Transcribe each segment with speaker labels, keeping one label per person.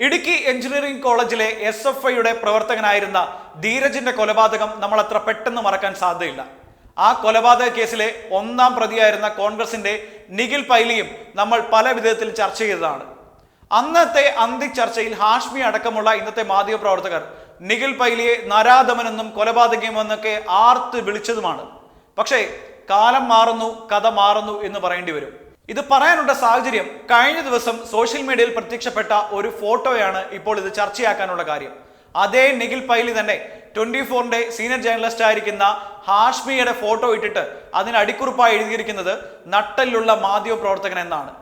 Speaker 1: Idukki engineering കോളേജിലെ S F ഐയുടെ പ്രവർത്തകനായിരുന്ന ധീരജിന്റെ കൊലപാതകം നമ്മൾ അത്ര പെട്ടെന്ന് മറക്കാൻ സാധ്യതയില്ല. ആ കൊലപാതക കേസിലെ ഒന്നാം പ്രതിയായിരുന്ന കോൺഗ്രസിന്റെ നിഖിൽ പൈലിയും നമ്മൾ പല വിധത്തിൽ ചർച്ച ചെയ്തതാണ്. അന്നത്തെ അന്തി ചർച്ചയിൽ ഹാഷ്മി അടക്കമുള്ള ഇന്നത്തെ മാധ്യമപ്രവർത്തകർ നിഖിൽ പൈലിയെ നരാധമനെന്നും കൊലപാതകമെന്നൊക്കെ ആർത്ത് വിളിച്ചതുമാണ്. പക്ഷേ കാലം മാറുന്നു കഥ മാറുന്നു എന്ന് പറയേണ്ടി വരും. ഇത് പറയാനുള്ള സാഹചര്യം കഴിഞ്ഞ ദിവസം സോഷ്യൽ മീഡിയയിൽ പ്രത്യക്ഷപ്പെട്ട ഒരു ഫോട്ടോയാണ് ഇപ്പോൾ ഇത് ചർച്ചയാക്കാനുള്ള കാര്യം. അതേ നിഖിൽ പൈലി തന്നെ ട്വന്റി ഫോറിന്റെ സീനിയർ ജേർണലിസ്റ്റ് ആയിരിക്കുന്ന ഹാഷ്മിയുടെ ഫോട്ടോ ഇട്ടിട്ട് അതിന് അടിക്കുറിപ്പായി എഴുതിയിരിക്കുന്നത് നട്ടലിലുള്ള മാധ്യമ പ്രവർത്തകൻ എന്നാണ്.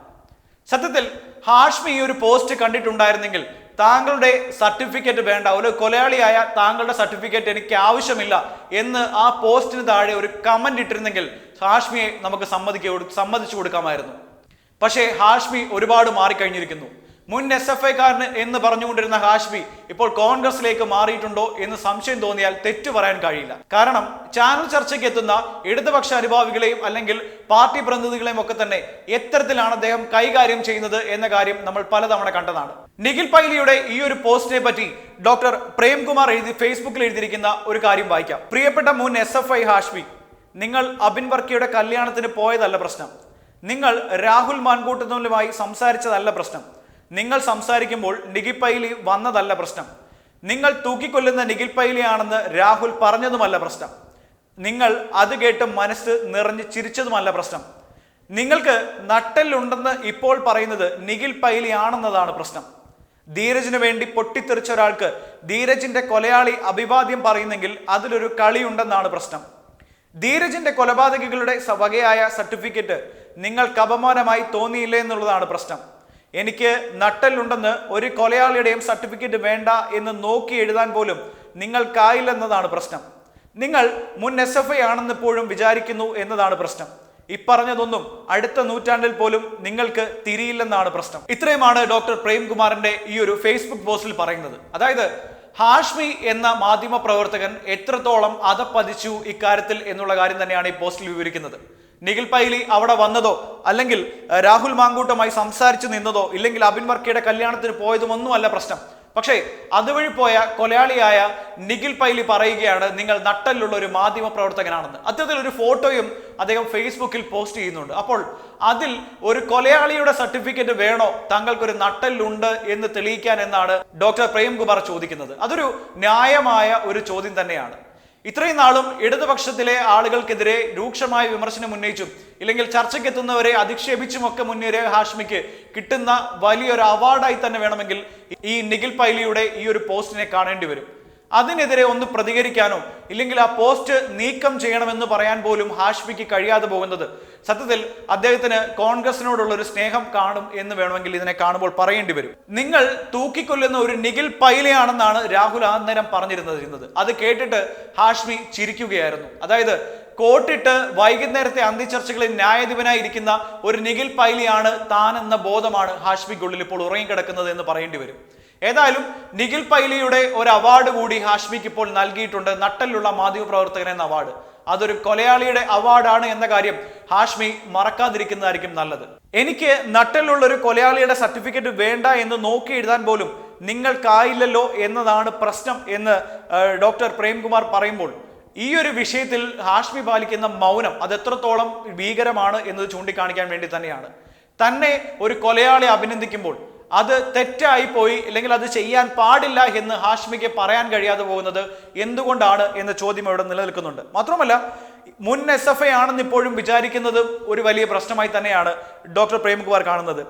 Speaker 1: സത്യത്തിൽ ഹാഷ്മി ഈ ഒരു പോസ്റ്റ് കണ്ടിട്ടുണ്ടായിരുന്നെങ്കിൽ താങ്കളുടെ സർട്ടിഫിക്കറ്റ് വേണ്ട ഒരു കൊലയാളിയായ താങ്കളുടെ സർട്ടിഫിക്കറ്റ് എനിക്ക് ആവശ്യമില്ല എന്ന് ആ പോസ്റ്റിന് താഴെ ഒരു കമന്റ് ഇട്ടിരുന്നെങ്കിൽ ഹാഷ്മിയെ നമുക്ക് സമ്മതിക്ക സമ്മതിച്ചു കൊടുക്കാമായിരുന്നു. പക്ഷേ ഹാഷ്മി ഒരുപാട് മാറിക്കഴിഞ്ഞിരിക്കുന്നു. മുൻ എസ് എഫ് ഐക്കാരന് എന്ന് പറഞ്ഞുകൊണ്ടിരുന്ന ഹാഷ്മി ഇപ്പോൾ കോൺഗ്രസിലേക്ക് മാറിയിട്ടുണ്ടോ എന്ന് സംശയം തോന്നിയാൽ തെറ്റു പറയാൻ കഴിയില്ല. കാരണം ചാനൽ ചർച്ചയ്ക്ക് എത്തുന്ന ഇടതുപക്ഷ അനുഭാവികളെയും അല്ലെങ്കിൽ പാർട്ടി പ്രതിനിധികളെയും ഒക്കെ തന്നെ എത്തരത്തിലാണ് അദ്ദേഹം കൈകാര്യം ചെയ്യുന്നത് എന്ന കാര്യം നമ്മൾ പലതവണ കണ്ടതാണ്. നിഖിൽ പൈലിയുടെ ഈ ഒരു പോസ്റ്റിനെ പറ്റി ഡോക്ടർ പ്രേംകുമാർ എഴുതി ഫേസ്ബുക്കിൽ എഴുതിയിരിക്കുന്ന ഒരു കാര്യം വായിക്കാം. പ്രിയപ്പെട്ട മുൻ എസ് എഫ് ഐ ഹാഷ്മി നിങ്ങൾ അബിൻ വർക്കിയുടെ കല്യാണത്തിന് പോയതല്ല പ്രശ്നം. നിങ്ങൾ രാഹുൽ മാൻകൂട്ടുന്നവരുമായി സംസാരിച്ചതല്ല പ്രശ്നം. നിങ്ങൾ സംസാരിക്കുമ്പോൾ നിഖിൽ പൈലി വന്നതല്ല പ്രശ്നം. നിങ്ങൾ തൂക്കിക്കൊല്ലുന്ന നിഖിൽ പൈലിയാണെന്ന് രാഹുൽ പറഞ്ഞതുമല്ല പ്രശ്നം. നിങ്ങൾ അത് കേട്ട് മനസ്സ് നിറഞ്ഞ് ചിരിച്ചതുമല്ല പ്രശ്നം. നിങ്ങൾക്ക് നട്ടലുണ്ടെന്ന് ഇപ്പോൾ പറയുന്നത് നിഖിൽ പൈലി ആണെന്നതാണ് പ്രശ്നം. ധീരജിന് വേണ്ടി പൊട്ടിത്തെറിച്ച ഒരാൾക്ക് ധീരജിന്റെ കൊലയാളി അഭിവാദ്യം പറയുന്നെങ്കിൽ അതിലൊരു കളിയുണ്ടെന്നാണ് പ്രശ്നം. ധീരജിന്റെ കൊലപാതകികളുടെ വകയായ സർട്ടിഫിക്കറ്റ് നിങ്ങൾക്ക് അപമാനമായി തോന്നിയില്ലേ എന്നുള്ളതാണ് പ്രശ്നം. എനിക്ക് നട്ടലുണ്ടെന്ന് ഒരു കൊലയാളിയുടെയും സർട്ടിഫിക്കറ്റ് വേണ്ട എന്ന് നോക്കി എഴുതാൻ പോലും നിങ്ങൾക്കായില്ലെന്നതാണ് പ്രശ്നം. നിങ്ങൾ മുൻ എസ് എഫ് ഐ ആണെന്ന് ഇപ്പോഴും വിചാരിക്കുന്നു എന്നതാണ് പ്രശ്നം. ഇപ്പറഞ്ഞതൊന്നും അടുത്ത നൂറ്റാണ്ടിൽ പോലും നിങ്ങൾക്ക് തിരിയില്ലെന്നാണ് പ്രശ്നം. ഇത്രയുമാണ് ഡോക്ടർ പ്രേംകുമാറിന്റെ ഈ ഒരു ഫേസ്ബുക്ക് പോസ്റ്റിൽ പറയുന്നത്. അതായത് ഹാഷ്മി എന്ന മാധ്യമ പ്രവർത്തകൻ എത്രത്തോളം അതപ്പതിച്ചു ഇക്കാര്യത്തിൽ എന്നുള്ള കാര്യം തന്നെയാണ് ഈ പോസ്റ്റിൽ വിവരിക്കുന്നത്. നിഖിൽ പൈലി അവിടെ വന്നതോ അല്ലെങ്കിൽ രാഹുൽ മാങ്കൂട്ടുമായി സംസാരിച്ചു നിന്നതോ ഇല്ലെങ്കിൽ അബിൻ വർക്കിയുടെ കല്യാണത്തിന് പോയതും ഒന്നുമല്ല പ്രശ്നം. പക്ഷേ അതുവഴി പോയ കൊലയാളിയായ നിഖിൽ പൈലി പറയുകയാണ് നിങ്ങൾ നട്ടലുള്ള ഒരു മാധ്യമ പ്രവർത്തകനാണെന്ന്. അത്തരത്തിൽ ഒരു ഫോട്ടോയും അദ്ദേഹം ഫേസ്ബുക്കിൽ പോസ്റ്റ് ചെയ്യുന്നുണ്ട്. അപ്പോൾ അതിൽ ഒരു കൊലയാളിയുടെ സർട്ടിഫിക്കറ്റ് വേണോ? താങ്കൾക്കൊരു നട്ടലുണ്ട് എന്ന് തെളിയിക്കാൻ എന്നാണ് ഡോക്ടർ പ്രേംകുമാർ ചോദിക്കുന്നത്. അതൊരു ന്യായമായ ഒരു ചോദ്യം തന്നെയാണ്. ഇത്രയും നാളും ഇടതുപക്ഷത്തിലെ ആളുകൾക്കെതിരെ രൂക്ഷമായ വിമർശനം ഉന്നയിച്ചും ഇല്ലെങ്കിൽ ചർച്ചയ്ക്കെത്തുന്നവരെ അധിക്ഷേപിച്ചുമൊക്കെ മുന്നേറിയ ഹാഷ്മിക്ക് കിട്ടുന്ന വലിയൊരു അവാർഡായി തന്നെ വേണമെങ്കിൽ ഈ നിഖിൽ പൈലിയുടെ ഈ ഒരു പോസ്റ്റിനെ കാണേണ്ടി വരും. അതിനെതിരെ ഒന്ന് പ്രതികരിക്കാനോ ഇല്ലെങ്കിൽ ആ പോസ്റ്റ് നീക്കം ചെയ്യണമെന്ന് പറയാൻ പോലും ഹാഷ്മിക്ക് കഴിയാതെ പോകുന്നത് സത്യത്തിൽ അദ്ദേഹത്തിന് കോൺഗ്രസിനോടുള്ള ഒരു സ്നേഹം കാണും എന്ന് വേണമെങ്കിൽ ഇതിനെ കാണുമ്പോൾ പറയേണ്ടി വരും. നിങ്ങൾ തൂക്കിക്കൊല്ലുന്ന ഒരു നിഖിൽ പൈലയാണെന്നാണ് രാഹുൽ അന്നേരം പറഞ്ഞിരുന്നത് അത് കേട്ടിട്ട് ഹാഷ്മി ചിരിക്കുകയായിരുന്നു. അതായത് കോട്ടിട്ട് വൈകുന്നേരത്തെ അന്തിച്ചർച്ചകളിൽ ന്യായാധിപനായി ഇരിക്കുന്ന ഒരു നിഖിൽ പൈലിയാണ് താൻ എന്ന ബോധമാണ് ഹാഷ്മിക്കുള്ളിൽ ഇപ്പോൾ ഉറങ്ങിക്കിടക്കുന്നത് എന്ന് പറയേണ്ടി വരും. ഏതായാലും നിഖിൽ പൈലിയുടെ ഒരു അവാർഡ് കൂടി ഹാഷ്മിക്ക് ഇപ്പോൾ നൽകിയിട്ടുണ്ട് നട്ടലുള്ള മാധ്യമപ്രവർത്തകൻ എന്ന അവാർഡ്. അതൊരു കൊലയാളിയുടെ അവാർഡാണ് എന്ന കാര്യം ഹാഷ്മി മറക്കാതിരിക്കുന്നതായിരിക്കും നല്ലത്. എനിക്ക് നട്ടലുള്ള ഒരു കൊലയാളിയുടെ സർട്ടിഫിക്കറ്റ് വേണ്ട എന്ന് നോക്കി എഴുതാൻ പോലും നിങ്ങൾക്കായില്ലല്ലോ എന്നതാണ് പ്രശ്നം എന്ന് ഡോക്ടർ പ്രേംകുമാർ പറയുമ്പോൾ ഈ ഒരു വിഷയത്തിൽ ഹാഷ്മി പാലിക്കുന്ന മൗനം അത് എത്രത്തോളം ഭീകരമാണ് എന്നത് ചൂണ്ടിക്കാണിക്കാൻ വേണ്ടി തന്നെയാണ്. തന്നെ ഒരു കൊലയാളി അഭിനന്ദിക്കുമ്പോൾ അത് തെറ്റായി പോയി അല്ലെങ്കിൽ അത് ചെയ്യാൻ പാടില്ല എന്ന് ഹാഷ്മിക്ക് പറയാൻ കഴിയാതെ പോകുന്നത് എന്തുകൊണ്ടാണ് എന്ന ചോദ്യം ഇവിടെ നിലനിൽക്കുന്നുണ്ട്. മാത്രമല്ല മുൻ എസ് എഫ് ഐ ആണെന്ന് ഇപ്പോഴും വിചാരിക്കുന്നത് ഒരു വലിയ പ്രശ്നമായി തന്നെയാണ് ഡോക്ടർ പ്രേംകുമാർ കാണുന്നത്.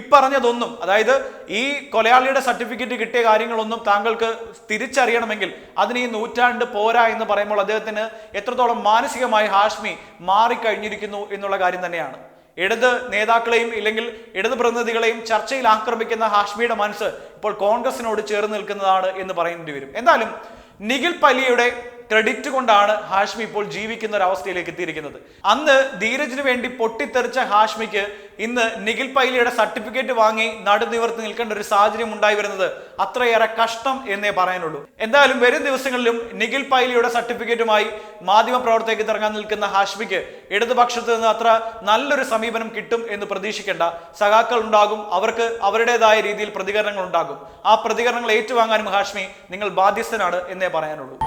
Speaker 1: ഇപ്പറഞ്ഞതൊന്നും അതായത് ഈ കൊലയാളിയുടെ സർട്ടിഫിക്കറ്റ് കിട്ടിയ കാര്യങ്ങളൊന്നും താങ്കൾക്ക് തിരിച്ചറിയണമെങ്കിൽ അതിന് ഈ നൂറ്റാണ്ട് പോരാ എന്ന് പറയുമ്പോൾ അദ്ദേഹത്തിന് എത്രത്തോളം മാനസികമായി ഹാഷ്മി മാറിക്കഴിഞ്ഞിരിക്കുന്നു എന്നുള്ള കാര്യം തന്നെയാണ്. ഇടത് നേതാക്കളെയും ഇല്ലെങ്കിൽ ഇടത് പ്രതിനിധികളെയും ചർച്ചയിൽ ആക്രമിക്കുന്ന ഹാഷ്മിയുടെ മനസ്സ് ഇപ്പോൾ കോൺഗ്രസിനോട് ചേർന്ന് നിൽക്കുന്നതാണ് എന്ന് പറയേണ്ടി വരും. എന്തായാലും നിഖിൽ പലിയുടെ ക്രെഡിറ്റ് കൊണ്ടാണ് ഹാഷ്മി ഇപ്പോൾ ജീവിക്കുന്ന ഒരു അവസ്ഥയിലേക്ക് എത്തിയിരിക്കുന്നത്. അന്ന് ധീരജിന് വേണ്ടി പൊട്ടിത്തെറിച്ച ഹാഷ്മിക്ക് ഇന്ന് നിഖിൽ പൈലിയുടെ സർട്ടിഫിക്കറ്റ് വാങ്ങി നടുനിവർത്തി നിൽക്കേണ്ട ഒരു സാഹചര്യം ഉണ്ടായി വരുന്നത് അത്രയേറെ കഷ്ടം എന്നേ പറയാനുള്ളൂ. എന്തായാലും വരും ദിവസങ്ങളിലും നിഖിൽ പൈലിയുടെ സർട്ടിഫിക്കറ്റുമായി മാധ്യമ പ്രവർത്തകർക്ക് ഇറങ്ങാൻ നിൽക്കുന്ന ഹാഷ്മിക്ക് ഇടതുപക്ഷത്ത് നിന്ന് അത്ര നല്ലൊരു സമീപനം കിട്ടും എന്ന് പ്രതീക്ഷിക്കേണ്ട സഖാക്കൾ ഉണ്ടാകും. അവർക്ക് അവരുടേതായ രീതിയിൽ പ്രതികരണങ്ങൾ ഉണ്ടാകും. ആ പ്രതികരണങ്ങൾ ഏറ്റുവാങ്ങാനും ഹാഷ്മി നിങ്ങൾ ബാധ്യസ്ഥനാണ് എന്നേ പറയാനുള്ളൂ.